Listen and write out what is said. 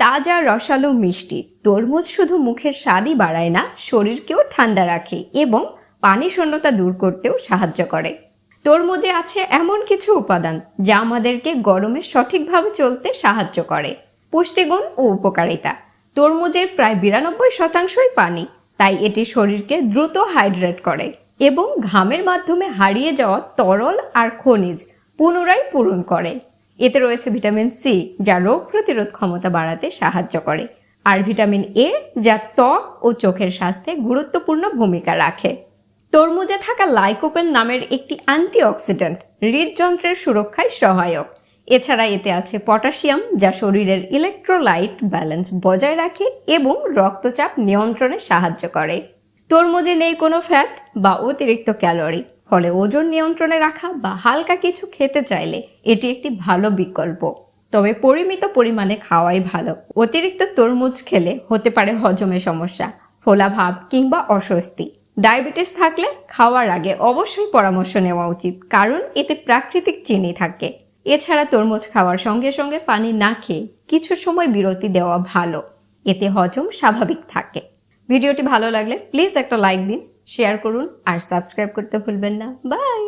তাজা, রসালো মিষ্টি। তরমুজ শুধু মুখের স্বাদই বাড়ায় না, শরীরকেও ঠান্ডা রাখে এবং পানি শূন্যতা দূর করতেও সাহায্য করে। তরমুজে আছে এমন কিছু উপাদান যা আমাদেরকে গরমে সঠিকভাবে চলতে সাহায্য করে। পুষ্টিগুণ ও উপকারিতা। তরমুজের প্রায় বিরানব্বই শতাংশই পানি, তাই এটি শরীরকে দ্রুত হাইড্রেট করে এবং ঘামের মাধ্যমে হারিয়ে যাওয়া তরল আর খনিজ পুনরায় পূরণ করে। এতে রয়েছে ভিটামিন সি, যা রোগ প্রতিরোধ ক্ষমতা বাড়াতে সাহায্য করে। আর ভিটামিন এ, যা ত্বক ও চোখের স্বাস্থ্যে গুরুত্বপূর্ণ ভূমিকা রাখে। তরমুজে থাকা লাইকোপেন নামের একটি অ্যান্টিঅক্সিডেন্ট হৃদযন্ত্রের সুরক্ষায় সহায়ক। এছাড়া এতে আছে পটাশিয়াম, যা শরীরের ইলেকট্রোলাইট ব্যালেন্স বজায় রাখে এবং রক্তচাপ নিয়ন্ত্রণে সাহায্য করে। তরমুজে নেই কোনো ফ্যাট বা অতিরিক্ত ক্যালোরি। ফলে ওজন নিয়ন্ত্রণে রাখা বা হালকা কিছু খেতে চাইলে এটি একটি ভালো বিকল্প। তবে পরিমিত পরিমাণে খাওয়াই ভালো। অতিরিক্ত তরমুজ খেলে হতে পারে হজমে সমস্যা ফোলা ভাব কিংবা অস্বস্তি। ডায়াবেটিস থাকলে খাওয়ার আগে অবশ্যই পরামর্শ নেওয়া উচিত, কারণ এতে প্রাকৃতিক চিনি থাকে। এছাড়া তরমুজ খাওয়ার সঙ্গে সঙ্গে পানি না খেয়ে কিছু সময় বিরতি দেওয়া ভালো। এতে হজম স্বাভাবিক থাকে। ভিডিওটি ভালো লাগলে প্লিজ একটা লাইক দিন। শেয়ার করুন আর সাবস্ক্রাইব করতে ভুলবেন না। বাই!